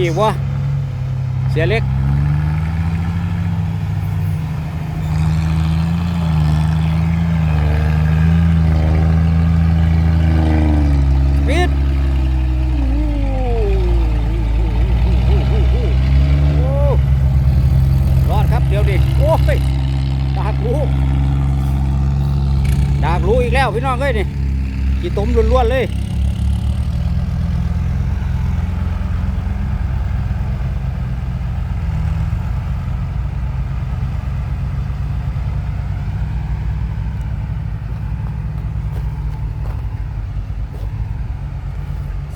อีกวะเสียเล็ก ปิดโอ้รอดครับเดี๋ยวดิโอ้ยดากรู้ดากรู้อีกแล้วพี่น้องเอ้ยนี่กี่ต้มล้วนๆเลย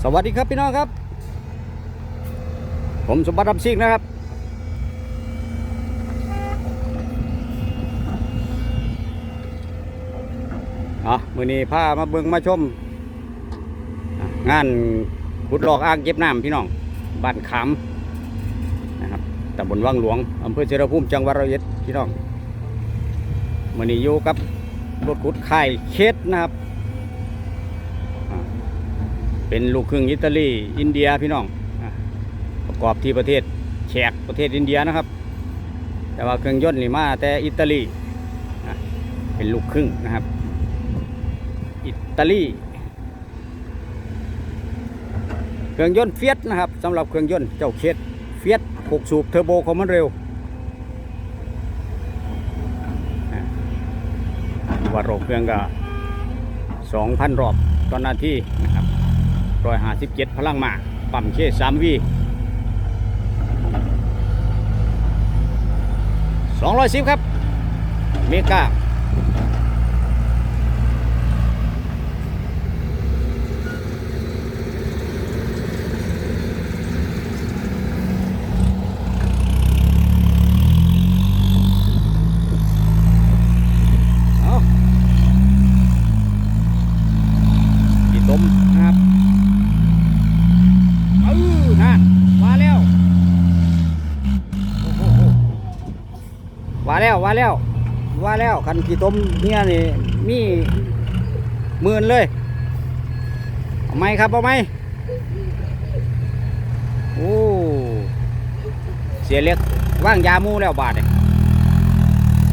สวัสดีครับพี่น้องครับ ผมสมบัติรำซิ่งนะครับ อะมือนี้พามาเบิ่งมาชม งานขุดลอกอ่างเก็บน้ำพี่น้องบ้านขามนะครับตำบลวังหลวงอำเภอเชรภูมิจังหวัดร้อยอ็ดพี่น้องมือนี้อยู่กับรถขุดไข่เคสนะครับ เป็นลูกครึ่งอิตาลีอินเดียพี่น้องประกอบที่ประเทศแขกประเทศอินเดียนะครับ แต่ว่าเครื่องยนต์นี่มาแต่อิตาลีเป็นลูกครึ่งนะครับ อิตาลีเครื่องยนต์เฟียสนะครับสำหรับเครื่องยนต์เจ้าเคสเฟียส6สูบเทอร์โบความมันเร็วว่าโรเครื่องก็2,000รอบต่อนาทีนะครับ ร้อยห้าสิบเจ็ดพลังมาปั๊มเคสามวีสองร้อยสิบครับ เมกาเอากี่ต้มนะครับ เออนั่นมาแล้วโอ้โห ว่าแล้วว่าแล้ว ว่าแล้วคันกี่ต้มเนี่ยนี่มีหมื่นเลยเอาไหมครับเอาไหมโอ้เสียเล็กว่างยามูแล้วบาทเนี่ย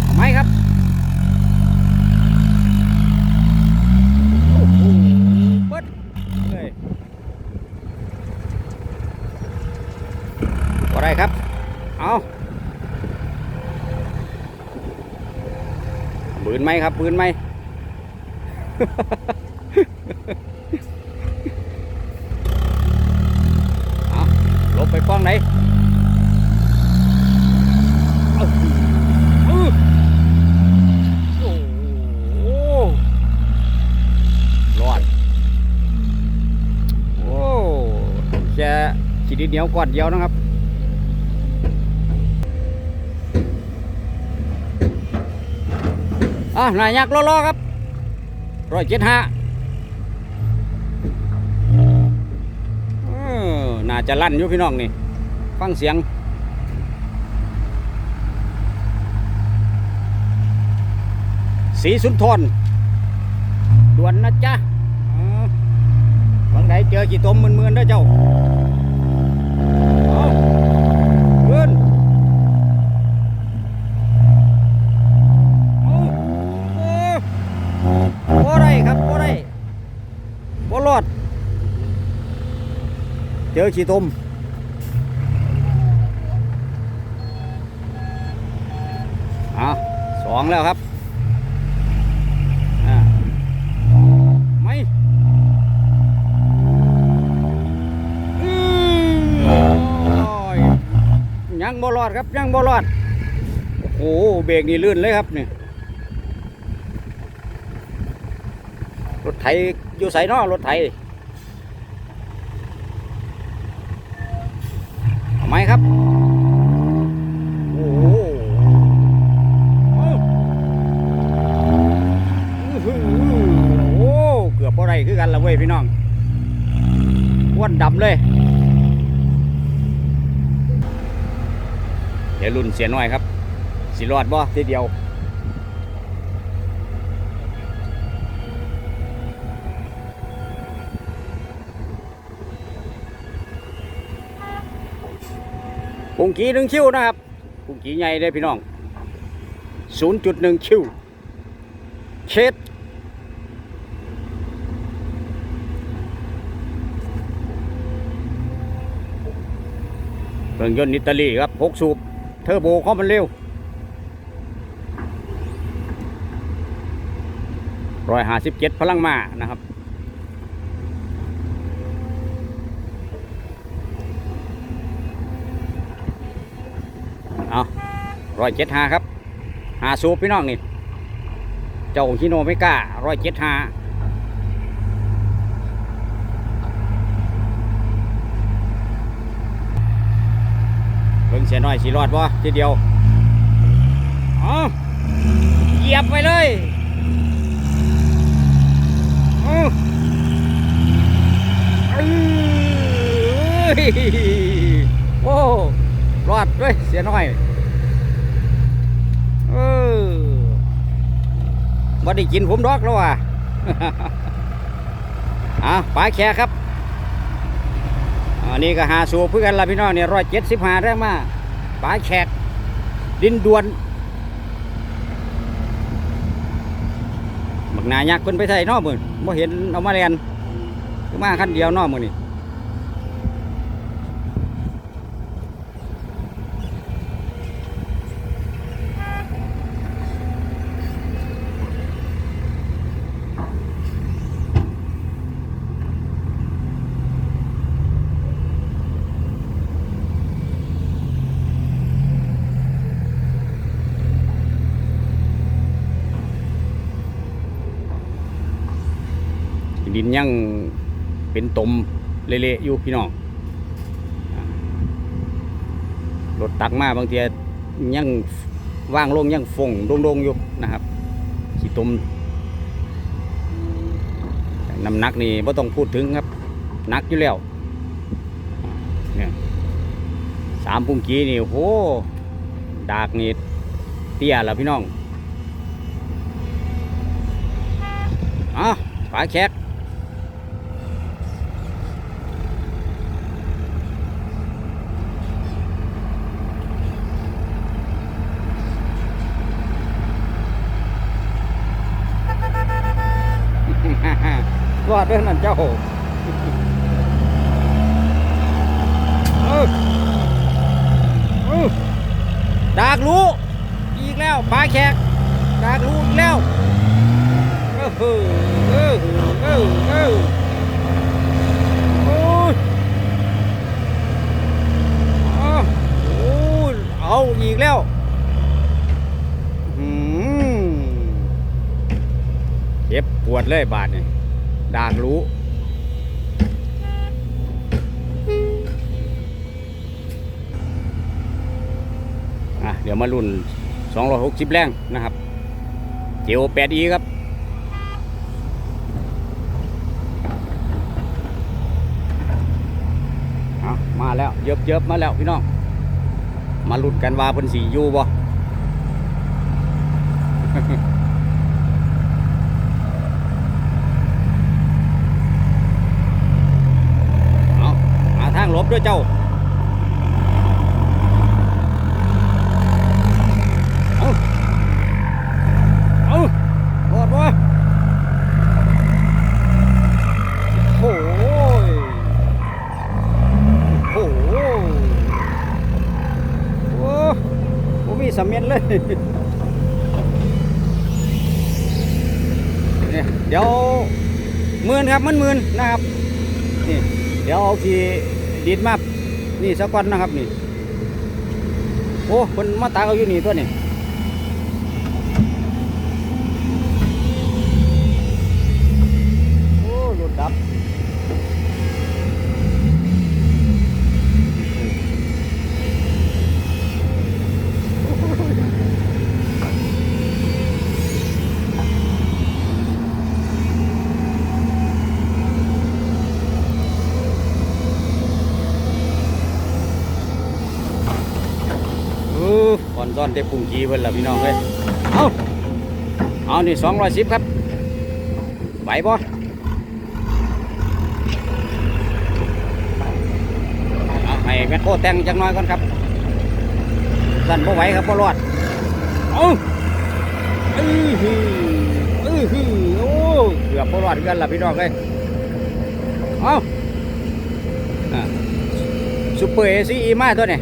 เอาไหมครับโอ้โหบดเลยบ่ได้ครับ เอา ปืนไหมครับปืนไหมเอาลบไปป้องไหนเอาอื้อโอ้โหรอดโอ้แค่ขีดเหนียวก่อนเดียวนะครับ อะนายยักษ์ล้อๆครับร้อยเจ็ดห้าน่าจะลั่นอยู่พี่น้องนี่ ฟังเสียง สีสุนทรด่วนนะจ๊ะอ๋อบางไหนเจอกี่ตมมืนๆเด้อเจ้าขึ้น โอ้โบ่ได้ครับบ่ได้บ่รอด เจอขี้ตมอะสองแล้วครับไม่ยังบ่รอดครับยังบ่รอด โอ้โหเบรกนี่ลื่นเลยครับเนี่ยรถไถอยู่ใส่นอรถไถเอา ไหมครับ โอ้โหเกือบอะไรคือกันละเว้ยพี่น้องว้วนดำเลย เดี๋ยวรุ่นเสียน้อยครับ สิรอดบ่ทีเดียว กุ้งกีหนึ่งคิวนะครับกุ้งกีใหญ่เลยพี่น้อง 0.1 คิวเช็ดเครื่องยนต์อิตาลีครับ6สูบเทอร์โบเข้ามันเร็วร้อยห้าสิบเจ็ดพลังมานะครับ เอา ร้อยเจ็ดห้าครับหาสูบพี่น้องนี่ เจ้าฮิโนไม่กล้าร้อยเจ็ดห้าเบิ่งเสียน้อยสีรอดวะทีเดียวเอาเหยียบไปเลยเอาเอ้ยโอ้รอดด้วยเสียน้อย เออ บ่ได้กินผมดอกแล้วว่ะอะปลาแขกครับอันนี้ก็หาสูบเพื่อกันละพี่น้องเนี่ยร้อยเจ็ดสิบห้าแรงมาปลาแขก ดินดวนบักหนายักษ์เพิ่นไปใส่นอกมือบ่เห็นเอามาเรียนมาขั้นเดียวนอกมือนี่ ยังเป็นตมเละๆอยู่พี่น้องรถตักมาบางทียังว่างลงยังฟงโดงๆอยู่นะครับขี้ตมน้ำหนักนี่ไ่ต้องพูดถึงครับหนักอยู่แล้วเนี่ยสามปุ่มกี้นี่โหดากนี่เตี้ยแล้วพี่น้องอะปลาแขก รอดเรื่องนั้นเจ้าเออเออดากรู้อีกแล้วปลาแขกดากรู้อีกแล้วเออเออเออเออออโอ้ยอาโอ้ยเอาอีกแล้วอืมเจ็บปวดเลยบาดเนี่ย ดากรู้อะเดี๋ยวมารุ่น260แรงนะครับ เจโอแปดอีครับมาแล้วเยิบเยิบๆมาแล้วพี่น้อง มาลุ้นกันว่าเพิ่นสีอยู่บ่ เอาหาทางหล บด้วยเจ้าเอาเอารอดวะโอ้ยโอ้โหโอ้โหมีสำเม็ดเลยเนี่ยเดี๋ยวมื่นครับมันมื่นนะครับนี่เดี๋ยวเอาขี่ ดีดมานี่สักวันนะครับนี่ โอ้คนมาตาเขาอยู่นี่ตัวนี่โอ้รถดับ เออก่อน ซ่อนเต็มปุ่งกีเพิ่นละพี่น้องเอ้ยเอาเอานี่สองร้อยสิบครับไหวบ่อาให้แม่โคแต่งจังน้อยก่อนครับสั่นบ่ไหวครับบ่รอดเอาเอ้ยฮือเอ้ยฮือโอ้เกือบบ่รอดกันล่ะพี่น้องเอ้ยเอาอะซุปเปอร์เอซีมาตัวนี้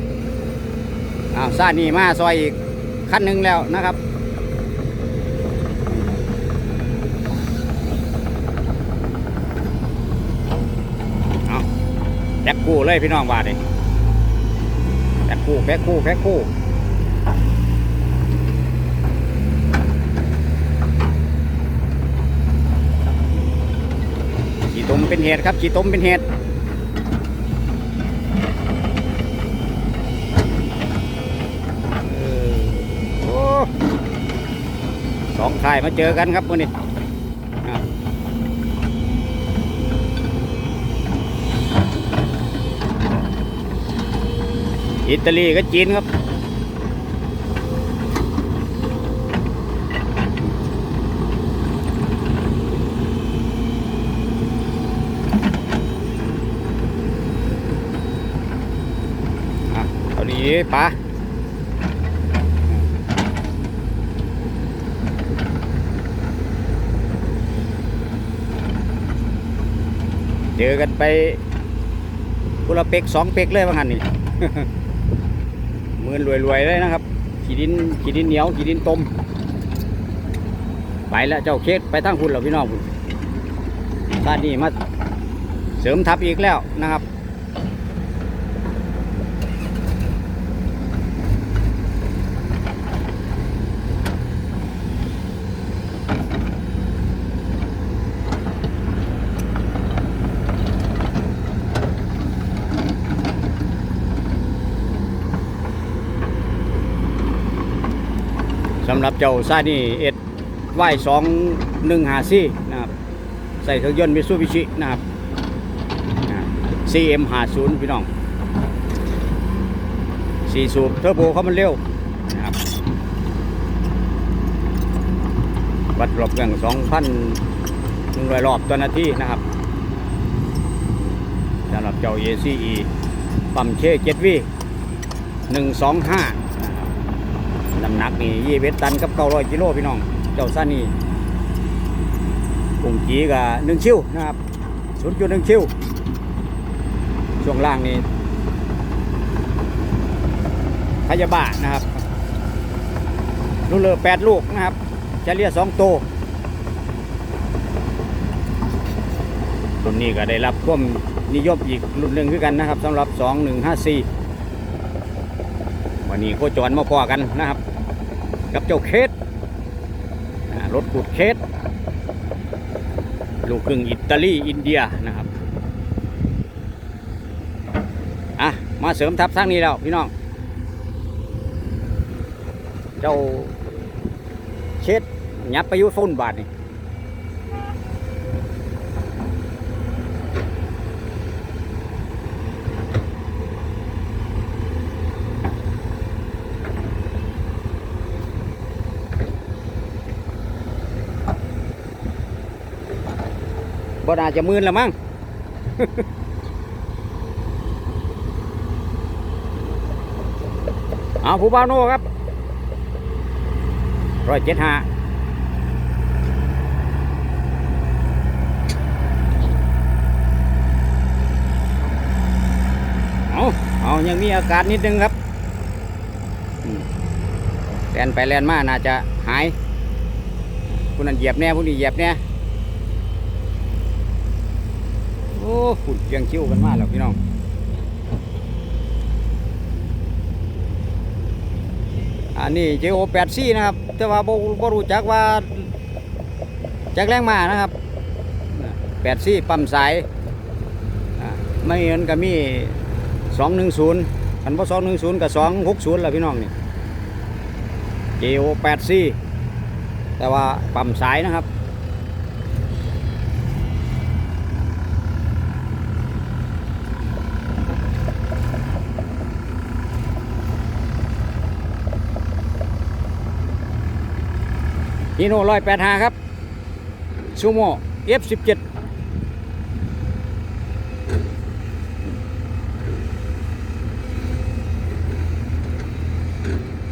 อ้าวซานี่มาซอยอีกคันหนึ่งแล้วนะครับเอาแพ็คคู่เลยพี่น้องว่าดิแพ็คคู่แพ็คคู่แพ็คคู่ขี่ตมเป็นเหตุครับขี่ตมเป็นเหตุเออโอ้ส องค่ายมาเจอกันครับวันนี้อิตาลีกับจีนครับอะเอาดีปะ เจอกันไปกุละเป็กสองเป็กเลยบางันนี่มือนรวยๆเลยนะครับขีดินขีดินเหนียวขีดินต้มไปแล้วเจ้าเคสไปทั้งคุณเหรอพี่น้องคุณตอนนี้มาเสริมทับอีกแล้วนะครับ หรับเจ้าซานี่เอ็ดไหวสองหนึ่งหาซี่นะครับใส่เครื่องยนต์มิซูบิชินะครับ CM หาศูนย์พี่น้องสี่สูบเทอร์โบเขามันเร็วนะครับวัดรอบเครื่องสองพันหนึ่งร้อยรอบต่อนาทีนะครับสำหรับเจ้า ACE ปั๊มเช่เจ็ดวีหนึ่งสองห้า น้ำหนักนี่ยี่เวตันกับเก้าร้อยกิโลพี่น้อง เจ้าซ่านี่ปุ่งจีกับหนึ่งชิวนะครับศูนย์จุดหนึ่งชิวช่วงล่างนี่พยาบาทนะครับลูกเรือแปดลูกนะครับเฉลี่ยสองโตรุ่นนี้ก็ได้รับความนิยมอีกรุ่นหนึ่งคือกันนะครับสำหรับ 2154 วันนี้โคจรมาพอกันนะครับ กับเจ้าเคสรถขุดเคสลูกครึ่งอิตาลีอินเดียนะครับอะมาเสริมทับสร้างนี้แล้วพี่น้อง เจ้าเช็ดยับไปอยุฟุ่นบาทนี่ บ่น่าจะมื่นแล้วมั้งเอาผู้บ่าวโน่ครับร้อยเจ็ดห้าเอาเอายังมีอาการนิดนึงครับแลนไปแลนมาน่าจะหายผู้นั้นเหยียบแน่ผู้นี้เหยียบแน่ โอ้ขุดเกียงคิ้วกันมากแล้วพี่น้องอันนี้เจโอแปดซี่นะครับ แต่ว่าบ่บ่รู้จักว่าจักแรงมานะครับแปดซี่ปั๊มสายไม่เงินก็มีสองหนึ่งศูนย์คันบ่สองหนึ่งศูนย์กับสองหกศูนย์ละพี่น้องนี่เจโอแปดซี่แต่ว่าปั๊มสายนะครับ ฮีโน่ร้อยแปดหาครับซูโม่ F17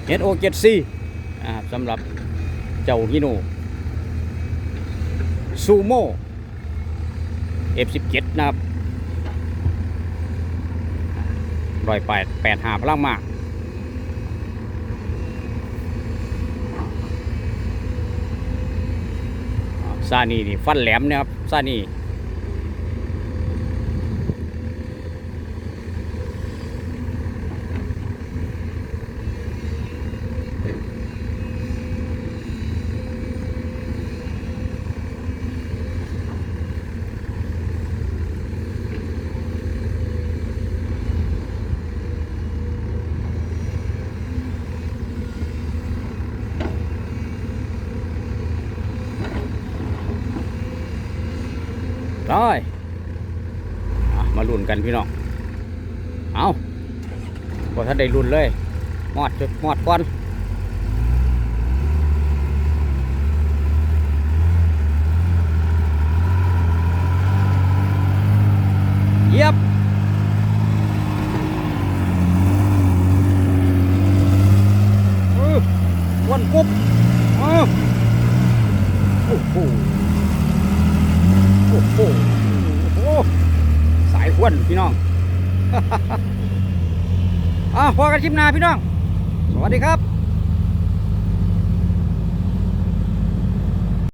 อ HO 7C นะครับสำหรับเจ้าฮิโนซูโม่ F17 นะครับรอยแปดแปดหาพลังมาก ซานี่นี่ฟันแหลมนะครับซานี่ได้อะมาลุ้น กันพี่น้อง เอาพอถ้าได้รุนเลยมอดจุดมอดก้อนเหยียบ เออวันกุ๊บเออโอ้โห โอ้โหโอ้โห สายควนพี่น้อง อะพอ กันคลิปหน้าพี่น้อง สวัสดีครับ